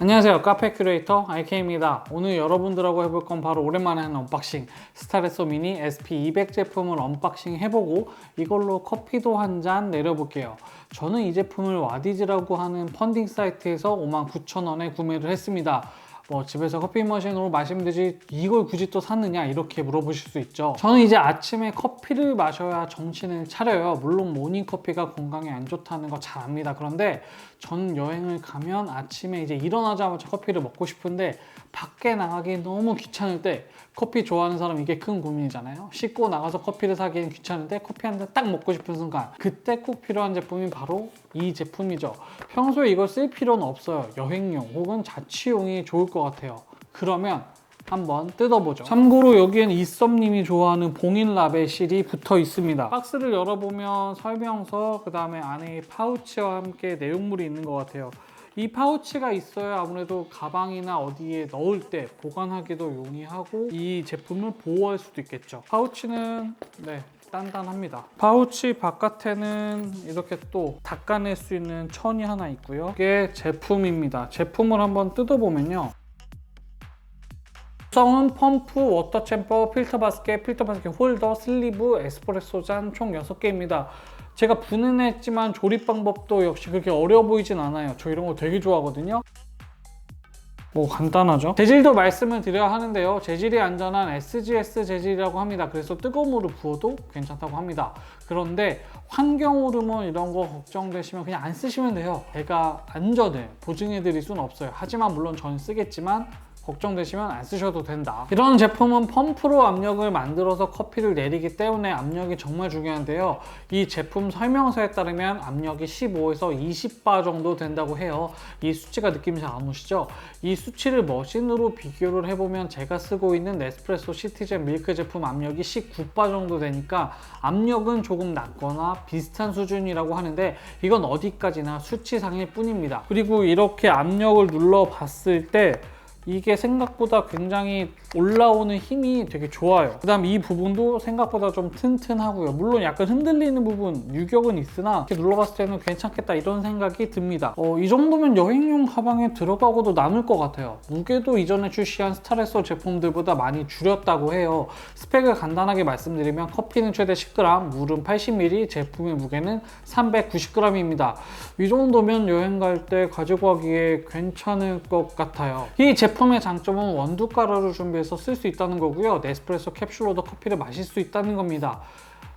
안녕하세요. 카페 큐레이터 IK입니다. 오늘 여러분들하고 해볼 건 바로 오랜만에 하는 언박싱. 스타레소 미니 SP200 제품을 언박싱 해보고 이걸로 커피도 한 잔 내려볼게요. 저는 이 제품을 와디즈라고 하는 펀딩 사이트에서 59,000원에 구매를 했습니다 뭐 집에서 커피 머신으로 마시면 되지 이걸 굳이 또 샀느냐 이렇게 물어보실 수 있죠. 저는 이제 아침에 커피를 마셔야 정신을 차려요. 물론 모닝커피가 건강에 안 좋다는 거 잘 압니다. 그런데 전 여행을 가면 아침에 이제 일어나자마자 커피를 먹고 싶은데 밖에 나가기 너무 귀찮을 때 커피 좋아하는 사람 이게 큰 고민이잖아요 씻고 나가서 커피를 사기엔 귀찮은데 커피 한 잔 딱 먹고 싶은 순간 그때 꼭 필요한 제품이 바로 이 제품이죠 평소에 이걸 쓸 필요는 없어요 여행용 혹은 자취용이 좋을 것 같아요 그러면 한번 뜯어보죠. 참고로 여기엔 이썸님이 좋아하는 봉인 라벨실이 붙어 있습니다. 박스를 열어보면 설명서, 그 다음에 안에 파우치와 함께 내용물이 있는 것 같아요. 이 파우치가 있어야 아무래도 가방이나 어디에 넣을 때 보관하기도 용이하고 이 제품을 보호할 수도 있겠죠. 파우치는 네, 단단합니다. 파우치 바깥에는 이렇게 또 닦아낼 수 있는 천이 하나 있고요. 이게 제품입니다. 제품을 한번 뜯어보면요. 구성은 펌프, 워터 챔버, 필터 바스켓, 필터 바스켓 홀더, 슬리브, 에스프레소 잔 총 6개입니다. 제가 분해했지만 조립 방법도 역시 그렇게 어려워 보이진 않아요. 저 이런 거 되게 좋아하거든요. 뭐 간단하죠. 재질도 말씀을 드려야 하는데요. 재질이 안전한 SGS 재질이라고 합니다. 그래서 뜨거운 물을 부어도 괜찮다고 합니다. 그런데 환경 호르몬 이런 거 걱정되시면 그냥 안 쓰시면 돼요. 제가 안전을 보증해 드릴 수는 없어요. 하지만 물론 저는 쓰겠지만 걱정되시면 안 쓰셔도 된다. 이런 제품은 펌프로 압력을 만들어서 커피를 내리기 때문에 압력이 정말 중요한데요. 이 제품 설명서에 따르면 압력이 15에서 20바 정도 된다고 해요. 이 수치가 느낌이 잘 안 오시죠? 이 수치를 머신으로 비교를 해보면 제가 쓰고 있는 네스프레소 시티젠 밀크 제품 압력이 19바 정도 되니까 압력은 조금 낮거나 비슷한 수준이라고 하는데 이건 어디까지나 수치상일 뿐입니다. 그리고 이렇게 압력을 눌러 봤을 때 이게 생각보다 굉장히 올라오는 힘이 되게 좋아요. 그 다음 이 부분도 생각보다 좀 튼튼하고요. 물론 약간 흔들리는 부분, 유격은 있으나 이렇게 눌러봤을 때는 괜찮겠다 이런 생각이 듭니다. 어, 이 정도면 여행용 가방에 들어가고도 남을 것 같아요. 무게도 이전에 출시한 스타레소 제품들보다 많이 줄였다고 해요. 스펙을 간단하게 말씀드리면 커피는 최대 10g, 물은 80ml, 제품의 무게는 390g입니다. 이 정도면 여행 갈 때 가지고 가기에 괜찮을 것 같아요. 이 제품 의 장점은 원두 가루를 준비해서 쓸 수 있다는 거고요. 네스프레소 캡슐로도 커피를 마실 수 있다는 겁니다.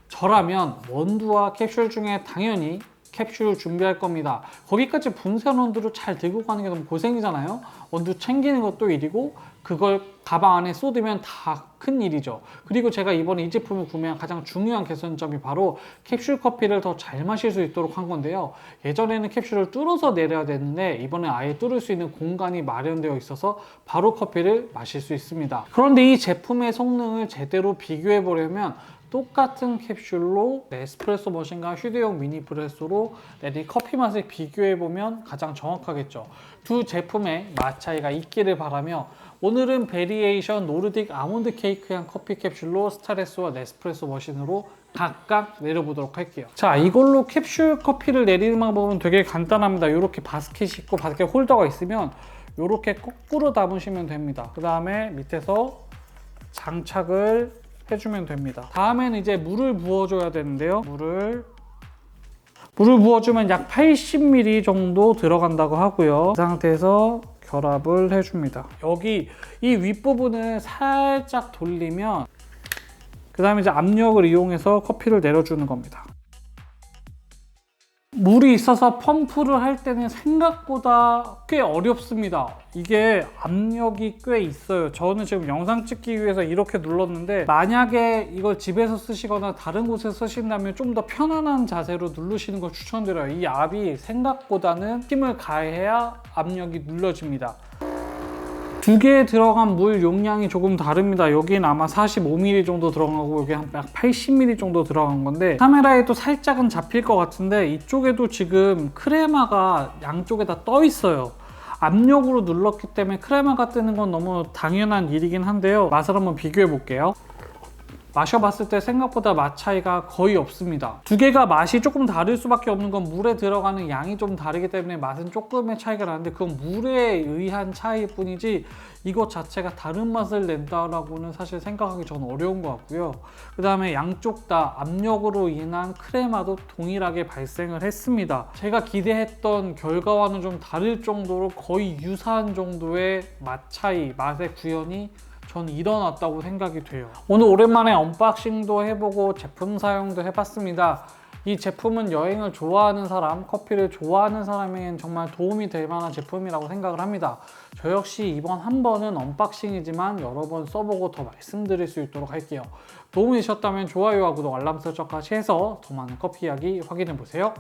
저라면 원두와 캡슐 중에 당연히 캡슐을 준비할 겁니다. 거기까지 분쇄 원두를 잘 들고 가는 게 너무 고생이잖아요. 원두 챙기는 것도 일이고 그걸 가방 안에 쏟으면 다 큰 일이죠. 그리고 제가 이번에 이 제품을 구매한 가장 중요한 개선점이 바로 캡슐 커피를 더 잘 마실 수 있도록 한 건데요. 예전에는 캡슐을 뚫어서 내려야 되는데 이번에 아예 뚫을 수 있는 공간이 마련되어 있어서 바로 커피를 마실 수 있습니다. 그런데 이 제품의 성능을 제대로 비교해 보려면 똑같은 캡슐로 에스프레소 머신과 휴대용 미니 프레소로 내린 커피 맛을 비교해 보면 가장 정확하겠죠. 두 제품의 맛 차이가 있기를 바라며 오늘은 베리에이션 노르딕 아몬드 케이크 향 커피 캡슐로 스타레스와 네스프레소 머신으로 각각 내려보도록 할게요. 자, 이걸로 캡슐 커피를 내리는 방법은 되게 간단합니다. 이렇게 바스켓이 있고 바스켓 홀더가 있으면 이렇게 거꾸로 담으시면 됩니다. 그 다음에 밑에서 장착을 해주면 됩니다. 다음에는 이제 물을 부어줘야 되는데요. 물을 물을 부어주면 약 80ml 정도 들어간다고 하고요. 그 상태에서 결합을 해줍니다. 여기 이 윗부분을 살짝 돌리면 그 다음에 이제 압력을 이용해서 커피를 내려주는 겁니다. 물이 있어서 펌프를 할 때는 생각보다 꽤 어렵습니다. 이게 압력이 꽤 있어요. 저는 지금 영상 찍기 위해서 이렇게 눌렀는데 만약에 이걸 집에서 쓰시거나 다른 곳에서 쓰신다면 좀 더 편안한 자세로 누르시는 걸 추천드려요. 이 압이 생각보다는 힘을 가해야 압력이 눌러집니다. 두 개에 들어간 물 용량이 조금 다릅니다. 여기는 아마 45ml 정도 들어간 거고 여기 한 80ml 정도 들어간 건데 카메라에도 살짝은 잡힐 것 같은데 이쪽에도 지금 크레마가 양쪽에 다 떠 있어요. 압력으로 눌렀기 때문에 크레마가 뜨는 건 너무 당연한 일이긴 한데요. 맛을 한번 비교해 볼게요. 마셔봤을 때 생각보다 맛 차이가 거의 없습니다. 두 개가 맛이 조금 다를 수밖에 없는 건 물에 들어가는 양이 좀 다르기 때문에 맛은 조금의 차이가 나는데 그건 물에 의한 차이일 뿐이지 이것 자체가 다른 맛을 낸다라고는 사실 생각하기 전 어려운 것 같고요. 그 다음에 양쪽 다 압력으로 인한 크레마도 동일하게 발생을 했습니다. 제가 기대했던 결과와는 좀 다를 정도로 거의 유사한 정도의 맛 차이, 맛의 구현이 저는 일어났다고 생각이 돼요. 오늘 오랜만에 언박싱도 해보고 제품 사용도 해봤습니다. 이 제품은 여행을 좋아하는 사람, 커피를 좋아하는 사람에겐 정말 도움이 될 만한 제품이라고 생각을 합니다. 저 역시 이번 한 번은 언박싱이지만 여러 번 써보고 더 말씀드릴 수 있도록 할게요. 도움이 되셨다면 좋아요와 구독, 알람 설정까지 해서 더 많은 커피 이야기 확인해 보세요.